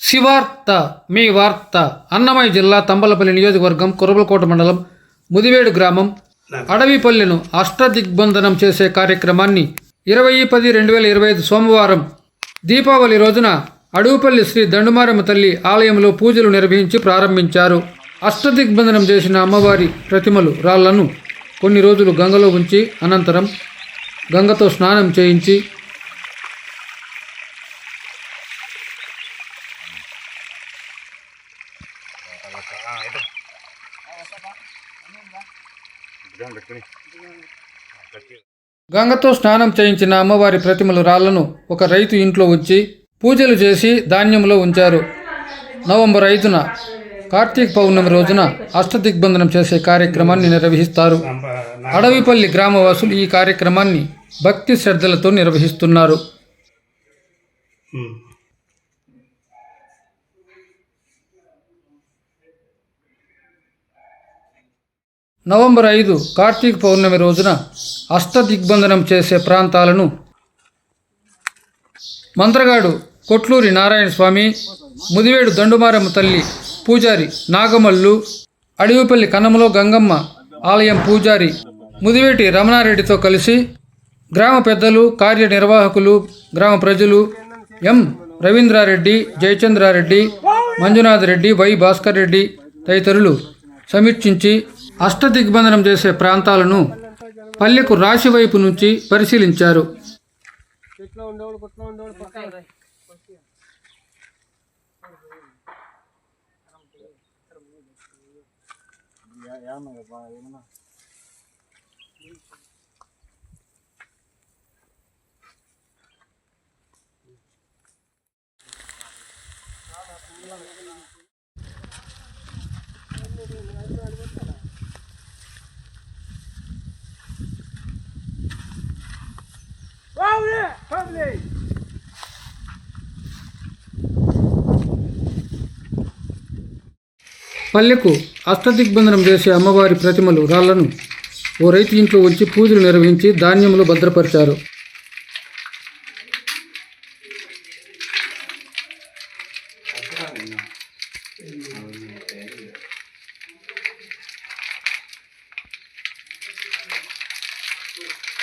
శివార్త మీ వార్త అన్నమయ్య జిల్లా తంబలపల్లి నియోజకవర్గం కురబలకోట మండలం ముదివేడు గ్రామం అడవిపల్లెను అష్టదిగ్బంధనం చేసే కార్యక్రమాన్ని ఇరవై పది రెండు వేల ఇరవై ఐదు సోమవారం దీపావళి రోజున అడవిపల్లి శ్రీ దండుమారమ్మ తల్లి ఆలయంలో పూజలు నిర్వహించి ప్రారంభించారు. అష్టదిగ్బంధనం చేసిన అమ్మవారి ప్రతిమలు రాళ్ళను కొన్ని రోజులు గంగలో ఉంచి అనంతరం గంగతో స్నానం చేయించి గంగతో స్నానం చేయించిన అమ్మవారి ప్రతిమలు రాళ్ళను ఒక రైతు ఇంట్లో ఉంచి పూజలు చేసి ధాన్యంలో ఉంచారు. నవంబర్ ఐదున కార్తీక పౌర్ణమి రోజున అష్టదిగ్బంధనం చేసే కార్యక్రమాన్ని నిర్వహిస్తారు. అడవిపల్లి గ్రామవాసులు ఈ కార్యక్రమాన్ని భక్తి శ్రద్ధలతో నిర్వహిస్తున్నారు. నవంబర్ ఐదు కార్తీక పౌర్ణమి రోజున అష్టదిగ్బంధనం చేసే ప్రాంతాలను మంత్రగాడు కొట్లూరి నారాయణ స్వామి ముదివేడు దండుమారమ్మ తల్లి పూజారి నాగమల్లు అడవిపల్లి కన్నమలో గంగమ్మ ఆలయం పూజారి ముదివేటి రమణారెడ్డితో కలిసి గ్రామ పెద్దలు కార్యనిర్వాహకులు గ్రామ ప్రజలు ఎం రవీంద్రారెడ్డి జయచంద్రారెడ్డి మంజునాథ్ రెడ్డి వై భాస్కర్ రెడ్డి తదితరులు సమీక్షించి అష్టదిగ్బంధనం చేసే ప్రాంతాలను పల్లెకు రాశి వైపు నుంచి పరిశీలించారు. పల్లెకు అష్టదిగ్బంధనం చేసే అమ్మవారి ప్రతిమలు రాళ్ళను ఓ రైతు ఇంట్లో ఉంచి పూజలు నిర్వహించి ధాన్యములు భద్రపరిచారు.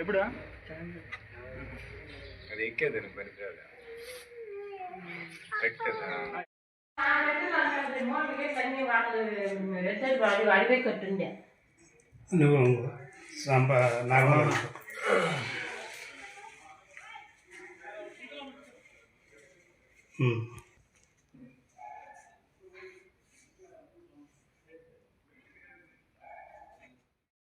ఎప్పుడు అది ఎక్కేది పనికిరాదు ఎక్కేదా అడివే కట్టుండే నువ్వు సంప నార్మల్ ఉమ్.